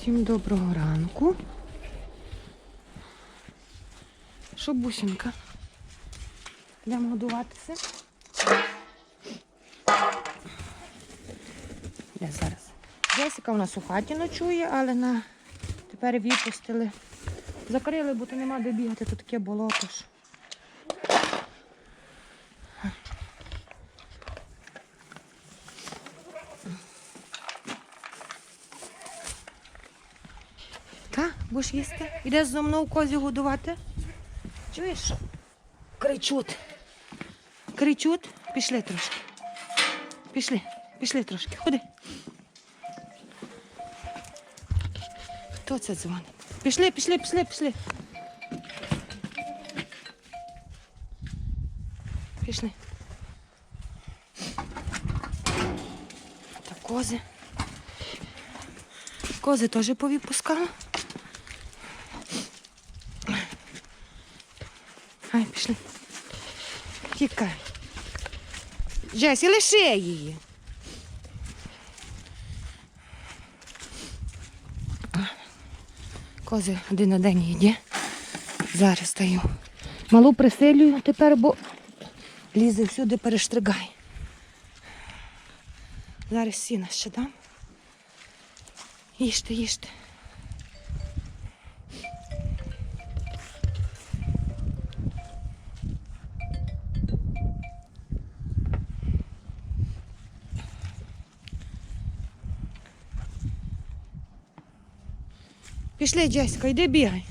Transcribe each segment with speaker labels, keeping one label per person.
Speaker 1: Всім доброго ранку. Що, бусинка? Йдемо годуватися. Я зараз. Джесіка у нас у хаті ночує, але на... тепер випустили. Закрили, бо то нема де бігати, тут таке болото ж. Та, будеш їсти? Ідеш зо мною козі годувати? Чуєш? Кричуть. Кричуть. Пішли трошки. Пішли, пішли трошки. Ходи. Хто це дзвонить? Пішли, пішли, пішли, пішли. Пішли. Та кози. Кози теж повипускала. Пішли. Тікай. Джесі, лиши її. Кози один на день їде. Зараз стаю. Малу приселюю тепер, бо лізе всюди перештригає. Зараз сіна ще дам. Їжте, їжте. Пішли, Джеська, йди бігай.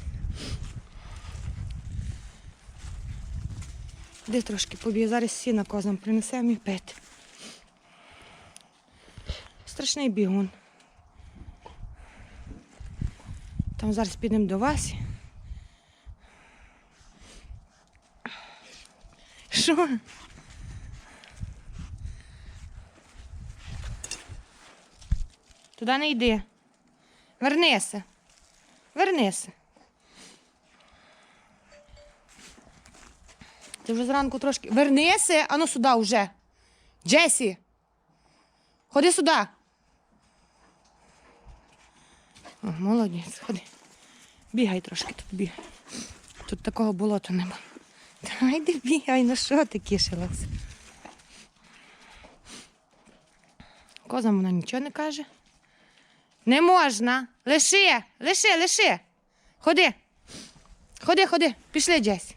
Speaker 1: Де трошки побіг, зараз сіна козам принесемо і пити. Страшний бігун. Там зараз підемо до Васі. Що? Туди не йди. Вернися. Вернися. Ти вже зранку трошки. Вернися, ану сюди вже. Джесі. Ходи сюди. О, молодець, ходи. Бігай трошки тут бігай. Тут такого болота нема. Та йди бігай, ну що ти кишилась? Козам вона нічого не каже. Не можна. Лиши, лиши, лиши. Ходи. Ходи, ходи. Пішли, Джесі.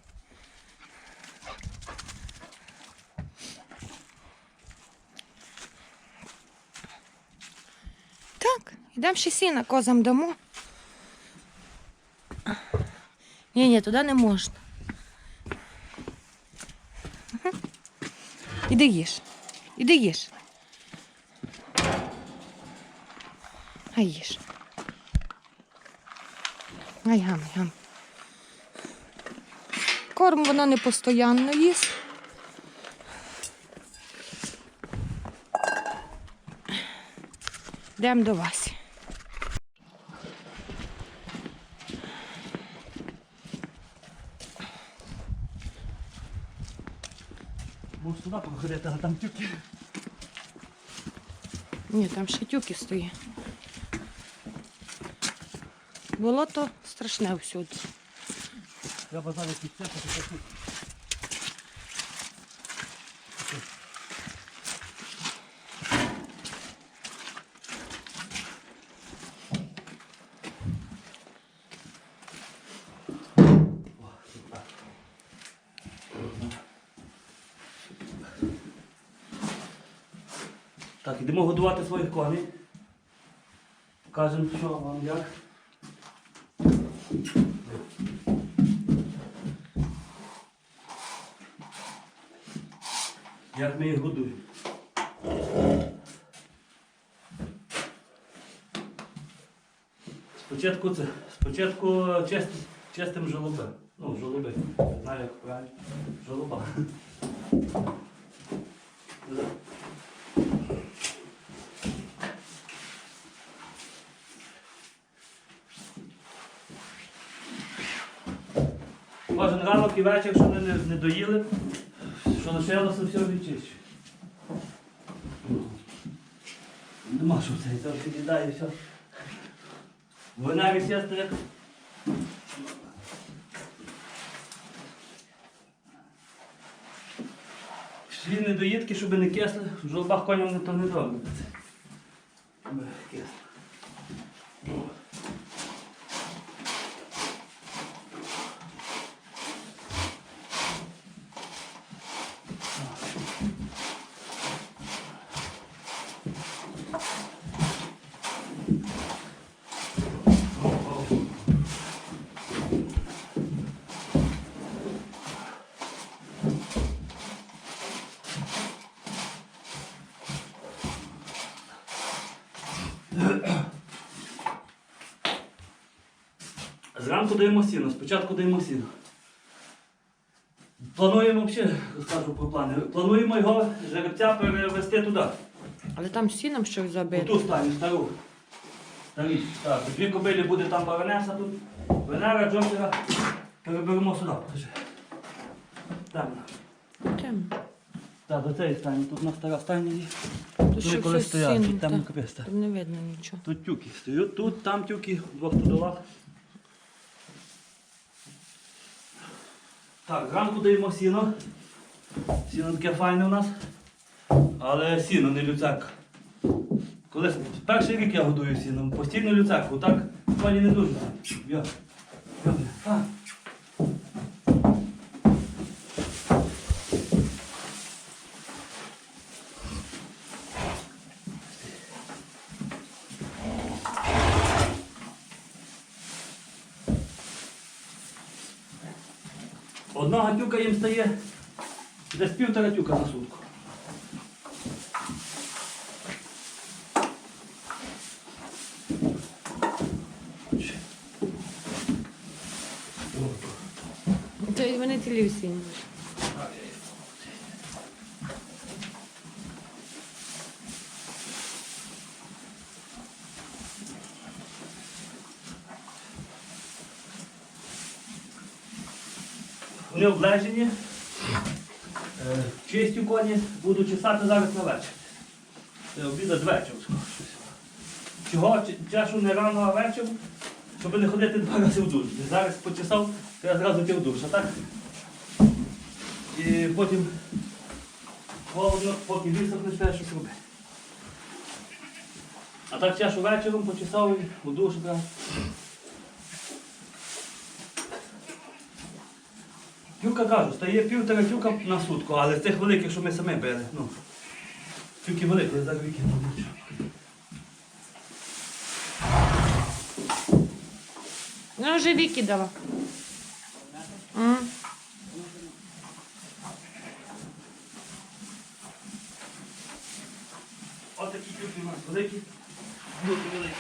Speaker 1: Так, йдемо ще сіна козам дамо. Ні, ні, туди не можна. Іди їж. Іди їж. Ай їж. Ай гам, гам. Корм вона не постійно їсть. Йдемо до Васі.
Speaker 2: Можеш туди походити, а там тюки.
Speaker 1: Ні, там ще тюки стоїть. Болото страшне всюди.
Speaker 2: Треба зараз підцепити таку. Так, ідемо годувати своїх коней. Покажемо, що вам як. Як ми їх годуємо. Спочатку це, спочатку чист, чистим жолоби. Ну, жолоби. Не знаю, як правильно. Жолоба. Кожен ранок і вечір, якщо вони не, не доїли, що лишилося, все відчищу. Нема що це, це від'їдає все. Вона сестри як. Всі недоїдки, щоб не кисли, в жолобах коням не то не добре. Щоб кисли. О. Зранку даємо сіно, спочатку даємо сіно. Плануємо взагалі, розкажу про плани. Плануємо його жеребця перевести туди.
Speaker 1: Але там сіном щось забито.
Speaker 2: ту стані, стару. Старі. Так, дві кобилі буде там баронеса тут. Венера, Джокера. Переберемо сюди. покажи. Там.
Speaker 1: Тим.
Speaker 2: Так, до цієї стані. Тут на стара стайня є.
Speaker 1: Тут ще
Speaker 2: коли
Speaker 1: все сіном.
Speaker 2: там
Speaker 1: та.
Speaker 2: не
Speaker 1: видно нічого.
Speaker 2: Тут тюки стоять, тут, там тюки, в двох стодолах. Так, зранку даємо сіно. Сіно таке файне у нас. Але сіно, не люцак. Коли перший рік я годую сіном, постійно люцак, отак Пані не дуже. Я. Я. А. Одного тюка їм стає десь півтора тюка на сутку.
Speaker 1: Це вони цілі сіні.
Speaker 2: Вони облежені. Е, Чистю коні буду чесати зараз на вечір. Це обідати вечір. Чого чешу не рано, а вечором, щоб не ходити два рази в душ. Зараз почесав, треба зразу йти в душ, а так? І потім холодно, поки висохне, треба щось робити. А так чешу вечором, почесав і в душ одразу. Тюка кажу, стає півтора тюка на сутку, але з тих великих, що ми самі били. Ну, тюки великі, я зараз викину.
Speaker 1: Ну, вже Вікі дала. М.
Speaker 2: Ось такі тюки у нас великі. Дуже великі.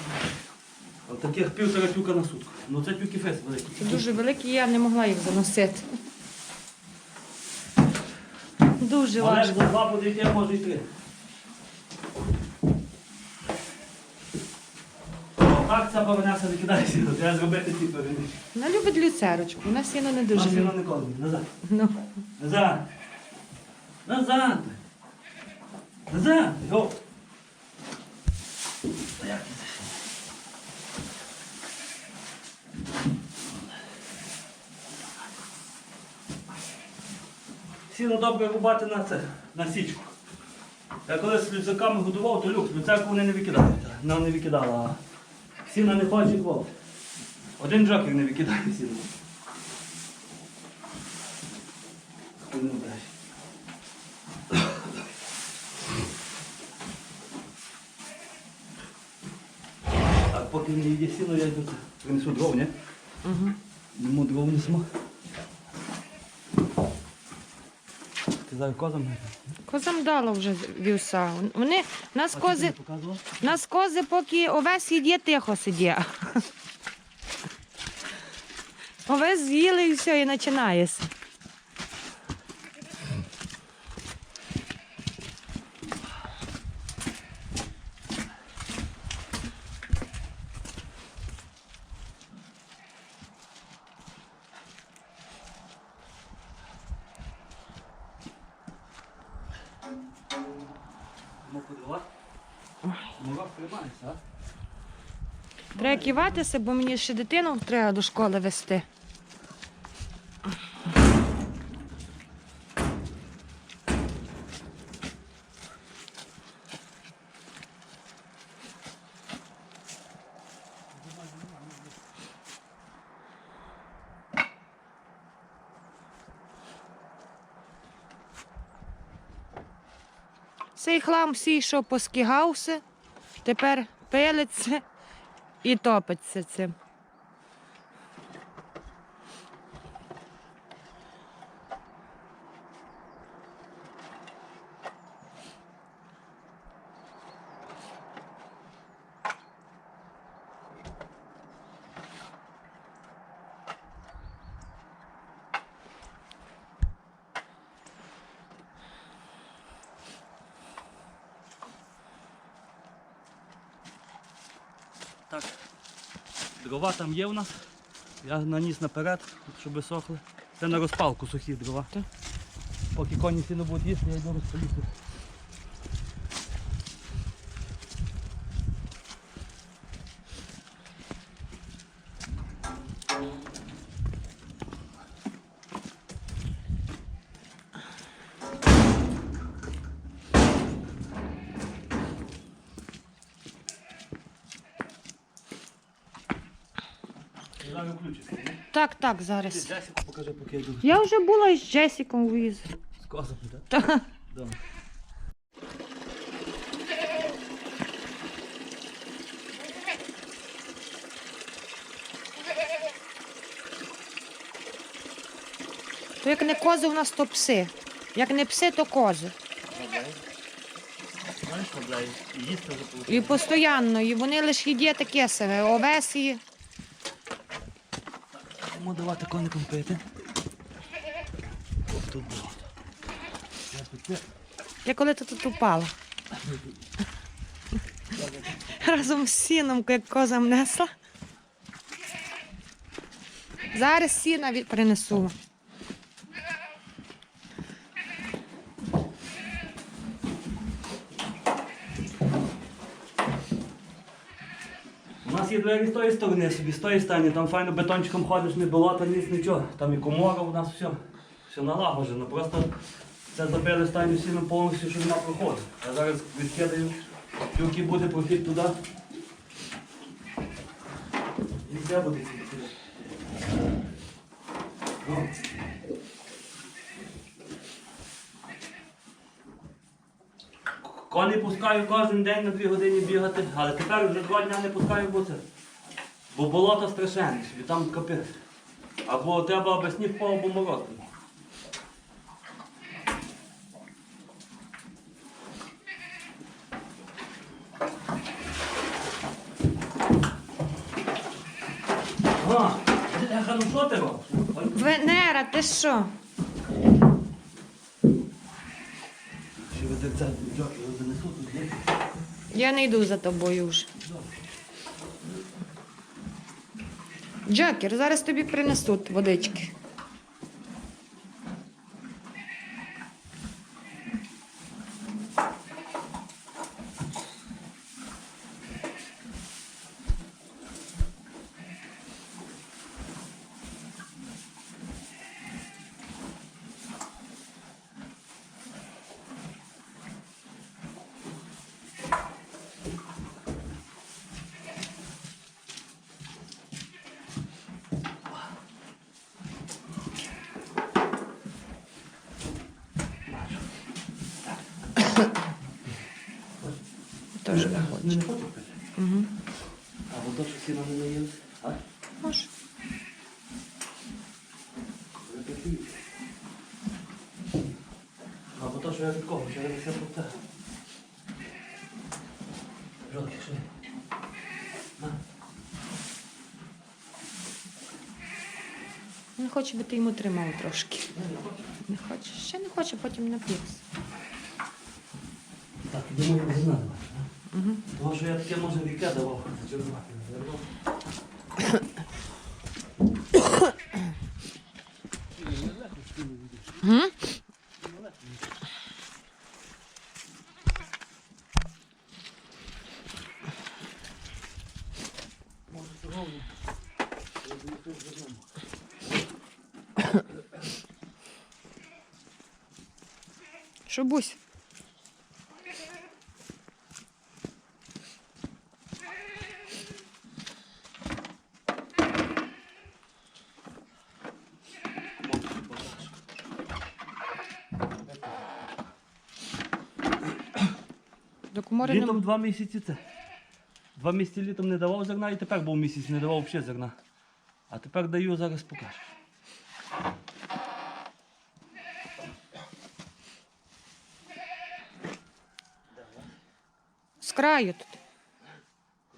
Speaker 2: От таких півтора тюка на сутку. Ну це тюки фес великі.
Speaker 1: Це дуже великі, я не могла їх заносити. Дуже
Speaker 2: Але
Speaker 1: важко.
Speaker 2: два буде йти, а може й три. Акція повернеться, не кидайся, треба зробити ці переміщення.
Speaker 1: Вона любить люцерочку, вона сіно не дуже
Speaker 2: Машина
Speaker 1: любить.
Speaker 2: не козить. Назад.
Speaker 1: Ну.
Speaker 2: Назад. Назад. Назад. Йо. Та як ти це? Сіно добре рубати на це, на січку. Я коли з люцаками годував, то люк, люцяку вони не викидають. Вона не викидала. а Сіна не хоче квот. Один джокер не викидає не бреше. Так, поки не йде сіно, я йду принесу дров, ні?
Speaker 1: Угу.
Speaker 2: Йому дров несемо. Ти козам
Speaker 1: Козам дала вже вівса. Вони, нас кози, нас кози, поки овес їде, тихо сидять. Овес з'їли і все, і починається.
Speaker 2: Ну, подивав. Ну, тримається, а?
Speaker 1: Треба киватися, бо мені ще дитину треба до школи вести. Цей хлам всі, що поскигався, тепер пилиться і топиться цим.
Speaker 2: Дрова там є у нас. Я наніс наперед, щоб сохли. Це на розпалку сухі дрова. Поки коні всі не будуть їсти, я йду розпалити. Зараз включиться. ні?
Speaker 1: Так, так, зараз.
Speaker 2: Джесіку покажи, поки я йду.
Speaker 1: Я вже була із Джесіком віз.
Speaker 2: З козом, так?
Speaker 1: Та.
Speaker 2: Добре.
Speaker 1: То як не кози, у нас то пси. Як не пси, то кози.
Speaker 2: Знаєш. І їсти вже.
Speaker 1: І постійно, і вони лише їдять таке себе, овес і.
Speaker 2: Йому давати коникам пити. Ось тут було. Я
Speaker 1: коли ти тут упала. Разом з сіном, як коза несла. Зараз сіна принесу.
Speaker 2: У нас є двері з тої сторони, собі з тої стані, там файно бетончиком ходиш, не болота, ніс, нічого. Там і комора у нас все. Все налагоджено. Просто це забили стані всі повністю, щоб вона проходить. Я зараз відкидаю, тільки буде прохід туди. І де буде ці Коні пускаю кожен день на дві години бігати, але тепер вже два дні не пускаю, це. Бо болото страшенне, собі там капець. Або треба аби сніг впав, або мороз. Ну?
Speaker 1: Венера, ти що?
Speaker 2: Ведеться, занесу тут?
Speaker 1: Я не йду за тобою вже. Джокер, зараз тобі принесуть водички. Не
Speaker 2: Не,
Speaker 1: хочу.
Speaker 2: пити.
Speaker 1: Угу.
Speaker 2: А вот то, що всі не наїли. А?
Speaker 1: Може.
Speaker 2: А то, що я такого, що я не все про те. Жовті, що? На.
Speaker 1: Не хоче, би ти йому тримав трошки.
Speaker 2: Не, не хочу.
Speaker 1: Не хоче. Ще не хоче, потім нап'ється.
Speaker 2: Так, думаю, не знаю.
Speaker 1: Угу.
Speaker 2: Тому що я таке може віке давав.
Speaker 1: Угу. Що бусь? До комори
Speaker 2: Літом
Speaker 1: не...
Speaker 2: два місяці це. Два місяці літом не давав зерна і тепер був місяць не давав взагалі зерна. А тепер даю, зараз покажу.
Speaker 1: з краю тут.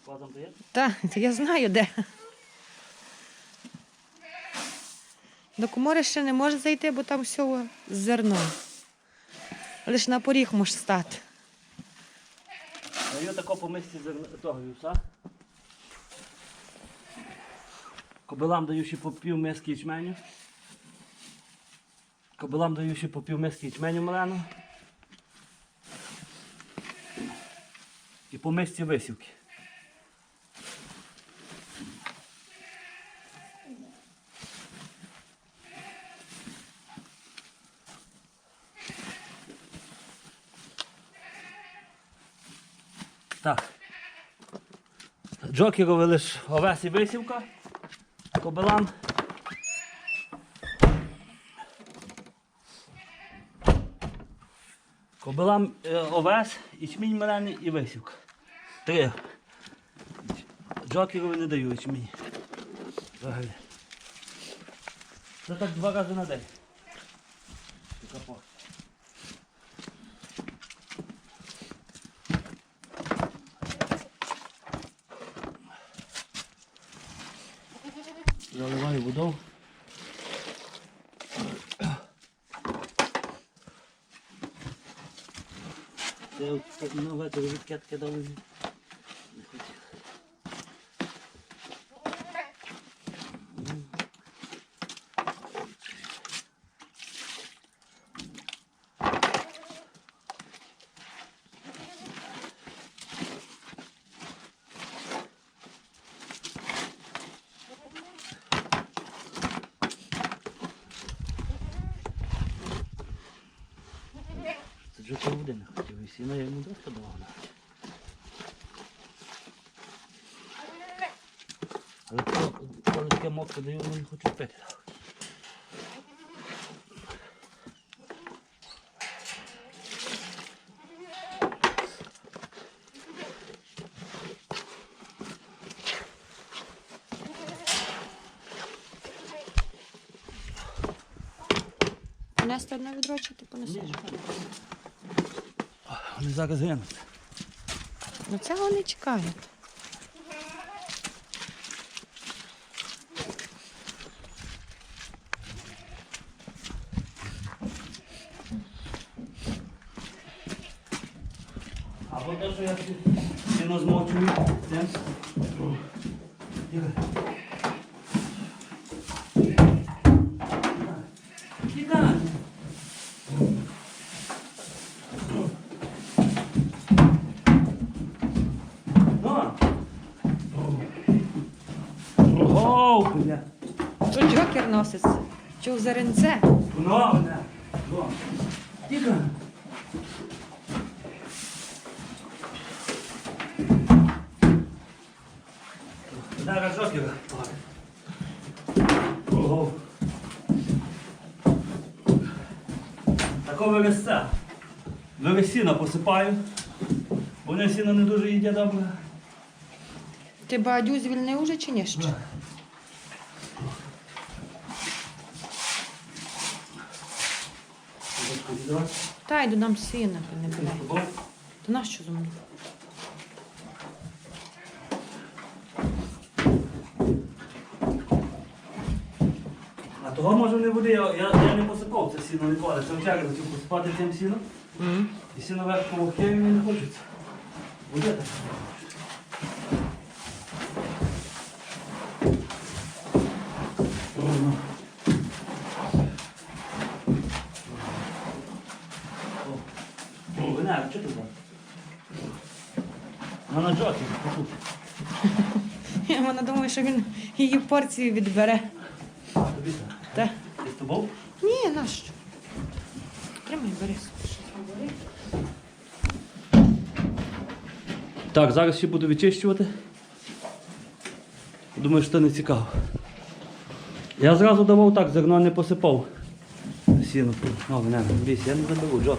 Speaker 2: Кладом дає?
Speaker 1: Так, я знаю де. До комори ще не може зайти, бо там все зерно. Лише на поріг може стати.
Speaker 2: Даю тако по мисці того вівса. Кобилам даю ще по пів миски ячменю. Кобилам даю ще по пів миски ячменю малену. І по мисці висівки. Так. Джокерові лише овес і висівка. Кобилам. Кобилам е, овес, ячмінь мелений і висівка. Три. Джокерові не даю. Взагалі. Це так два рази на день. Така порція. Заливаю водою. Це от так на вечір відкидки дали. Не хотів. Вже води сіно я йому давав навіть. Але коли таке мокре даю, вони не хочуть пити.
Speaker 1: Понести одне відро, чи ти понесеш?
Speaker 2: Вони зараз гинуть.
Speaker 1: Ну це вони чекають.
Speaker 2: Або те, що я сіно змочую, цим. Тихо. Тікай. Ну. Оу, бля.
Speaker 1: Що джокер носиться? Чув зеренце?
Speaker 2: Бля. Ну. Тихо. Зараз жокера. Ого. Такого листа. Ви сіно посипаю. Вони сіно не дуже їдять добре.
Speaker 1: Ти бадю звільнив уже чи ні ще? Та йду нам сіна, не буде. То нащо зо мною?
Speaker 2: А того може не буде, я, я, я не посипав це сіно ніколи. Це вчора хотів посипати цим сіном. І сіно вверх помогти мені не хочеться. Буде так. Ровно. О, О, Венера, що ти там? Ну на послухай.
Speaker 1: вона думає, що він її порцію відбере.
Speaker 2: Тобі так.
Speaker 1: Та.
Speaker 2: Ти з тобою?
Speaker 1: Ні, нащо? Тримай, бери.
Speaker 2: Так, зараз ще буду відчищувати. Думаю, що це не цікаво. Я зразу давав так, зерно не посипав. Сіно. О, не, ліс, я не заберу, Джок.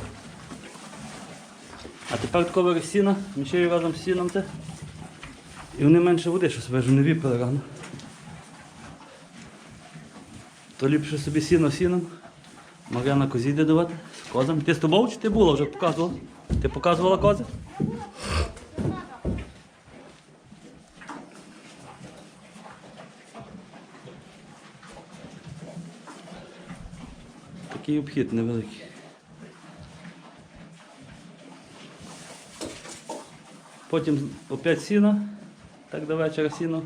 Speaker 2: А тепер тако береш сіно, мішаю разом з сіном це. І вони менше води, що себе ж не віпили рано. То ліпше собі сіно сіном. Мар'яна козі йде давати з козами. Ти з тобою чи ти була вже показувала? Ти показувала кози? Такий обхід невеликий. Потім опять сіно, так до вечора сіно.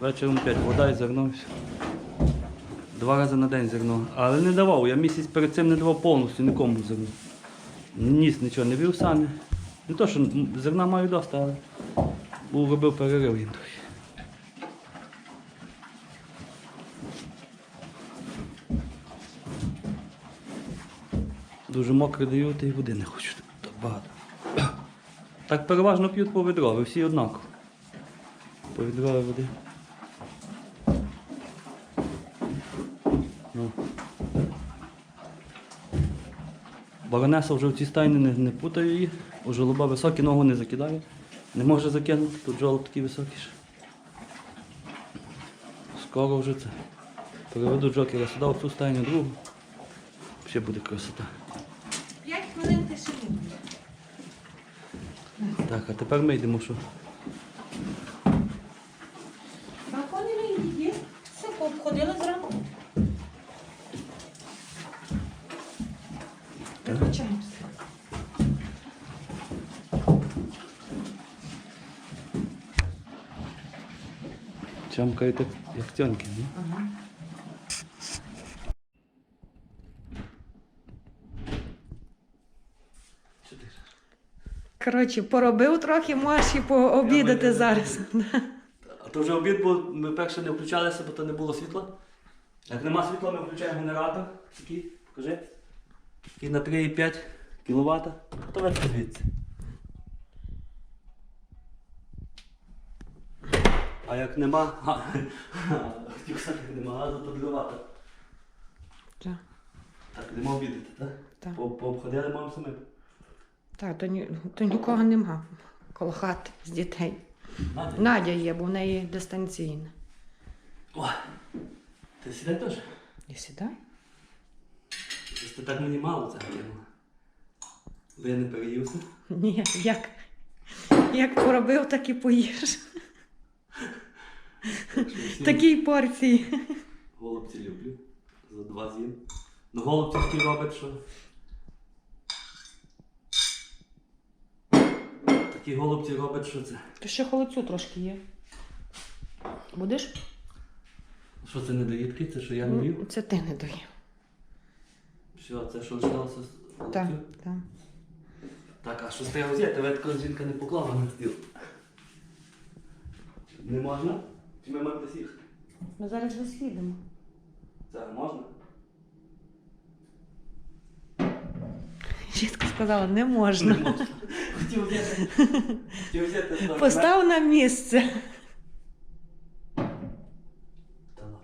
Speaker 2: Вечором опять вода і зерно. Два рази на день зерно. Але не давав. Я місяць перед цим не давав повністю нікому зерно. Ніс нічого не вів саме. Не то, що зерна маю доста, але був робив перерив їм трохи. Дуже мокре даю, та й води не хочу. Так багато. Так переважно п'ють по відро, ви всі однаково. По відро води. Ну. Баронеса вже в цій стайні не, не путаю її. У жолоба високі, ногу не закидає. Не може закинути, тут жолоб такий високий. ще. Скоро вже це. Переведу джокера сюди, в цю стайню другу. Ще буде красота. А тепер ми йдемо що?
Speaker 1: Балкони не є. Все, пообходили зранку. Виключаємося.
Speaker 2: Чамкають як, тьонки, ні?
Speaker 1: Ага.
Speaker 2: Що ти?
Speaker 1: Коротше, поробив трохи, можеш і пообідати
Speaker 2: Я
Speaker 1: зараз.
Speaker 2: А то вже обід, бо ми перше не включалися, бо то не було світла. Як нема світла, ми включаємо генератор. Такий, покажи. Такий на 3,5 кВт. То весь звідси. А як нема, як нема газу, то дрова.
Speaker 1: Так,
Speaker 2: йдемо обідати, так?
Speaker 1: Так.
Speaker 2: Пообходили мам самим.
Speaker 1: Так то, ні, то нікого нема коло хати з дітей.
Speaker 2: Надя.
Speaker 1: Надя є, бо в неї дистанційна.
Speaker 2: О, ти сідай теж?
Speaker 1: І сідай.
Speaker 2: Щось ти так мені мало це кинула. Бо я не переївся.
Speaker 1: Ні, як, як поробив, так і поїш.
Speaker 2: Так що всі
Speaker 1: Такій порції.
Speaker 2: голубці люблю. За два з'їм. Ну голубці такі роблять, що. Такі голубці роблять, що це.
Speaker 1: То ще холодцю трошки є. Будеш?
Speaker 2: Що це не доїдки, це що я не їв?
Speaker 1: Це ти не доїв.
Speaker 2: Все, це що лишалося з
Speaker 1: Так, так.
Speaker 2: Так, а що треба взяти? Тебе така жінка не поклала на стіл. Не можна? Чи ми маємо десь їхати?
Speaker 1: Ми зараз розслідимо.
Speaker 2: Це можна?
Speaker 1: Жінка сказала, не можна.
Speaker 2: Не можна. Хотів взяти. Хотів взяти. з
Speaker 1: Постав на місце.
Speaker 2: Та ладно.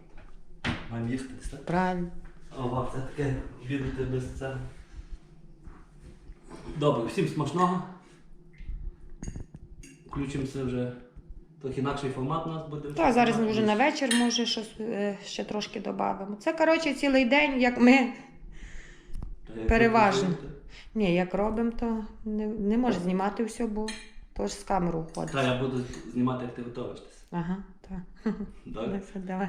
Speaker 2: Маємо десь, так?
Speaker 1: Правильно.
Speaker 2: Ого, це таке обідати без цього. Добре, всім смачного. Включимося вже. Трохи інакший формат у нас буде.
Speaker 1: Так, зараз ми вже на вечір, може, щось е, ще трошки додамо. Це, коротше, цілий день, як ми.
Speaker 2: Та як
Speaker 1: переважно. Ні, як робимо, то не, не можеш знімати все, бо то ж з камеру входить.
Speaker 2: Та я буду знімати, як ти готовишся.
Speaker 1: Ага, так.
Speaker 2: Добре?
Speaker 1: Все, давай.